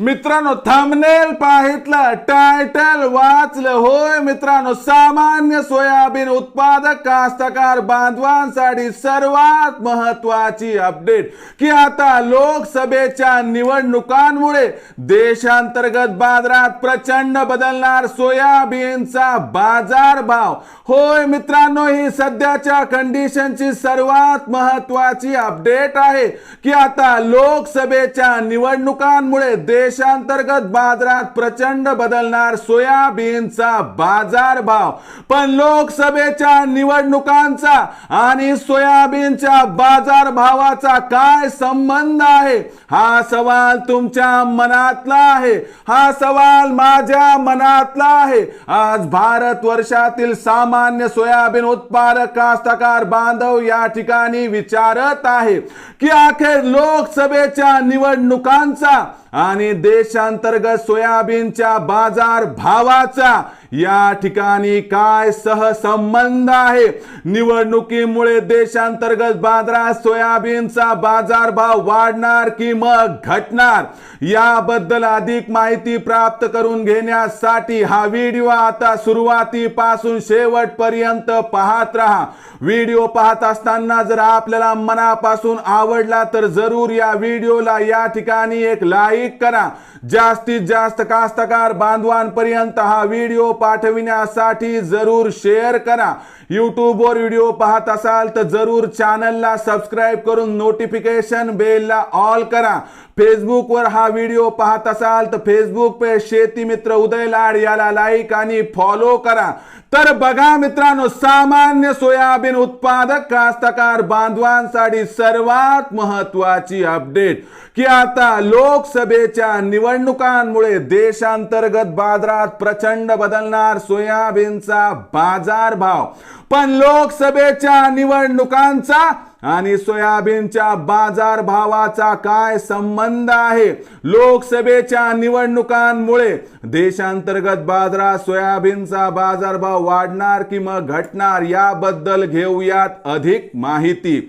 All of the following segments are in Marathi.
मित्रांनो थंबनेल पाहितलं टायटल वाचलं. होय मित्रांनो सामान्य सोयाबीन उत्पादक कास्तकार बांधवांसाठी सर्वात महत्वाची अपडेट की आता लोकसभेच्या निवडणुकांमुळे देशांतर्गत बाजारात प्रचंड बदलणार सोयाबीनचा बाजार भाव होय मित्रांनो ही सध्याच्या कंडिशनची सर्वात महत्वाची अपडेट आहे. की आता लोकसभेच्या निवडणुकांमुळे देशांतर्गत बाजारात प्रचंड बदलणार सोयाबीनचा बाजार भाव पण लोकसभेच्या निवडणुकांचा आणि सोयाबीनच्या बाजार भावाचा काय संबंध आहे? हा सवाल तुमच्या मनातला आहे. हा सवाल माझ्या मनातला आहे. आज भारत वर्षातील सामान्य सोयाबीन उत्पादक कास्तकार बांधव या ठिकाणी विचारत आहे की अखेर लोकसभेच्या निवडणुकांचा आणि देशांतर्गत सोयाबीनच्या बाजार भावाचा या ठिकाणी काय सहसंबंध आहे? निवडणुकीमुळे देशांतर्गत बाजारात सोयाबीनचा बाजारभाव वाढणार की मग घटणार? याबद्दल अधिक माहिती प्राप्त करून घेण्यासाठी हा व्हिडिओ आता सुरुवातीपासून शेवटपर्यंत पाहत राहा. व्हिडिओ पाहत असताना जर आपल्याला मनापासून आवडला तर जरूर या व्हिडिओला या ठिकाणी एक लाईक करा. जास्तीत जास्त कास्तकार बांधवांपर्यंत हा व्हिडिओ पाठविण्यासाठी जरूर शेअर करा. यूट्यूबवर व्हिडिओ पाहत असाल तर जरूर चॅनलला सबस्क्राईब करून नोटिफिकेशन बेलला ऑल करा. फेसबुकवर हा व्हिडिओ पाहत असाल तर फेसबुक पे शेती मित्र उदय लाड याला लाईक आणि फॉलो करा. तर बघा मित्रांनो सामान्य सोयाबीन उत्पादक कास्तकार बांधवांसाठी सर्वात महत्वाची अपडेट की आता लोकसभेच्या निवडणुकांमुळे देशांतर्गत बाजारात प्रचंड बदल बदलणार सोयाबीनचा बाजार भाव. पण लोकसभेच्या निवडणुकांचा आणि सोयाबीनच्या बाजार भावाचा काय संबंध आहे? लोकसभेच्या निवडणुकांमुळे देशांतर्गत बाजारात सोयाबीनचा बाजारभाव वाढणार की मग घटणार याबद्दल घेऊयात अधिक माहिती.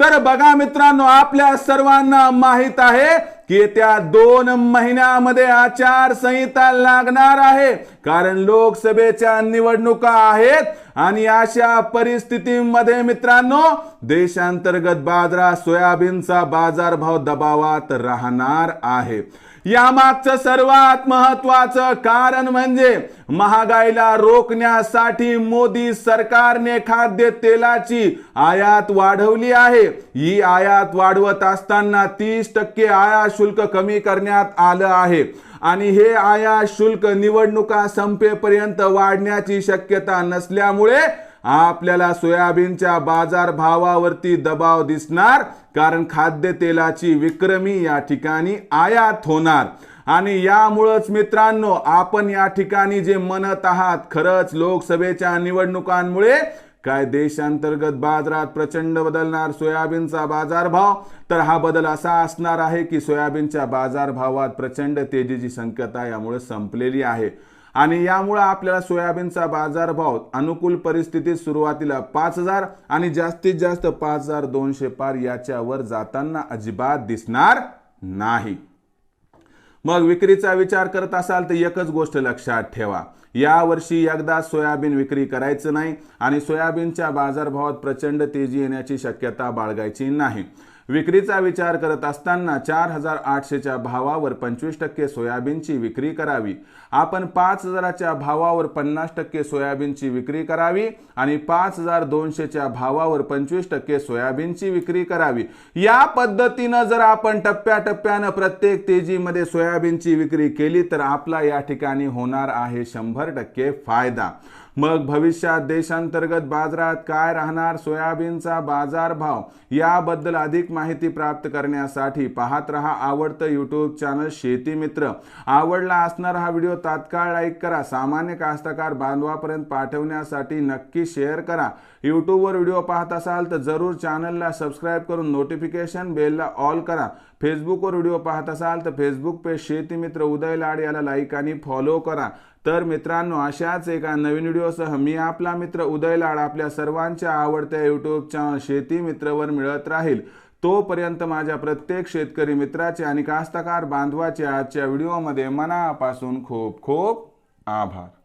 तर बघा मित्रांनो आपल्या सर्वांना माहीत आहे की त्या दोन महिन्यामध्ये आचारसंहिता लागणार आहे. कारण लोकसभेच्या निवडणुका आहेत आणि अशा परिस्थितीमध्ये मित्रांनो देशांतर्गत बाजारात सोयाबीनचा बाजारभाव दबावात राहणार आहे. यामागचं सर्वात महत्वाचं कारण म्हणजे महागाईला रोखण्यासाठी मोदी सरकारने खाद्य तेलाची आयात वाढवली आहे. ही आयात वाढवत असताना तीस टक्के आयात शुल्क कमी करण्यात आलं आहे. आणि हे आयात शुल्क निवडणुका संपेपर्यंत वाढण्याची शक्यता नसल्यामुळे आपल्याला सोयाबीनच्या बाजार भावावरती दबाव दिसणार कारण खाद्यतेलाची विक्रमी या ठिकाणी आयात होणार. आणि यामुळंच मित्रांनो आपण या ठिकाणी जे म्हणत आहात खरंच लोकसभेच्या निवडणुकांमुळे काय देशांतर्गत बाजारात प्रचंड बदलणार सोयाबीनचा बाजारभाव? तर हा बदल असा असणार आहे की सोयाबीनच्या बाजारभावात प्रचंड तेजीची शक्यता यामुळे संपलेली आहे. आणि यामुळे आपल्याला सोयाबीनचा बाजारभाव अनुकूल परिस्थितीत सुरुवातीला पाच हजार आणि जास्तीत जास्त पाच हजार दोनशे पार याच्यावर जाताना अजिबात दिसणार नाही. मग विक्रीचा विचार करत असाल तर एकच गोष्ट लक्षात ठेवा. यावर्षी एकदा सोयाबीन विक्री करायचं नाही आणि सोयाबीनच्या बाजारभावात प्रचंड तेजी येण्याची शक्यता बाळगायची नाही. विक्रीचा विचार करत असताना चार हजार आठशेच्या भावावर पंचवीस टक्के सोयाबीनची विक्री करावी. आपण पाच हजाराच्या भावावर पन्नास टक्के सोयाबीनची विक्री करावी आणि पाच हजार दोनशेच्या भावावर पंचवीस टक्के सोयाबीनची विक्री करावी. या पद्धतीनं जर आपण टप्प्याटप्प्यानं प्रत्येक तेजीमध्ये सोयाबीनची विक्री केली तर आपला या ठिकाणी होणार आहे शंभर टक्के फायदा. मग भविष्यात देशांतर्गत बाजारात काय राहणार? सोयाबीनचा बाजारभाव याबद्दल अधिक माहिती प्राप्त करण्यासाठी पाहत रहा आवडतं यूट्यूब चॅनल शेती मित्र. आवडला असणारा हा व्हिडिओ तात्काळ लाईक करा. सामान्य कास्तकार बांधवापर्यंत पाठवण्यासाठी नक्की शेअर करा. यूट्यूबवर व्हिडिओ पाहत असाल तर जरूर चॅनलला सबस्क्राईब करून नोटिफिकेशन बेलला ऑल करा. फेसबुकवर व्हिडिओ पाहत असाल तर फेसबुक पेज शेती मित्र उदय लाड याला लाईक आणि फॉलो करा. तर मित्रांनो अशाच एका नवीन व्हिडिओसह मी आपला मित्र उदय लाड आपल्या सर्वांच्या आवडत्या यूट्यूब चॅनल शेती मित्रवर मिळत राहील. तोपर्यंत माझ्या प्रत्येक शेतकरी मित्राचे आणि कास्तकार बांधवाचे आजच्या व्हिडिओमध्ये मनापासून खूप खूप आभार.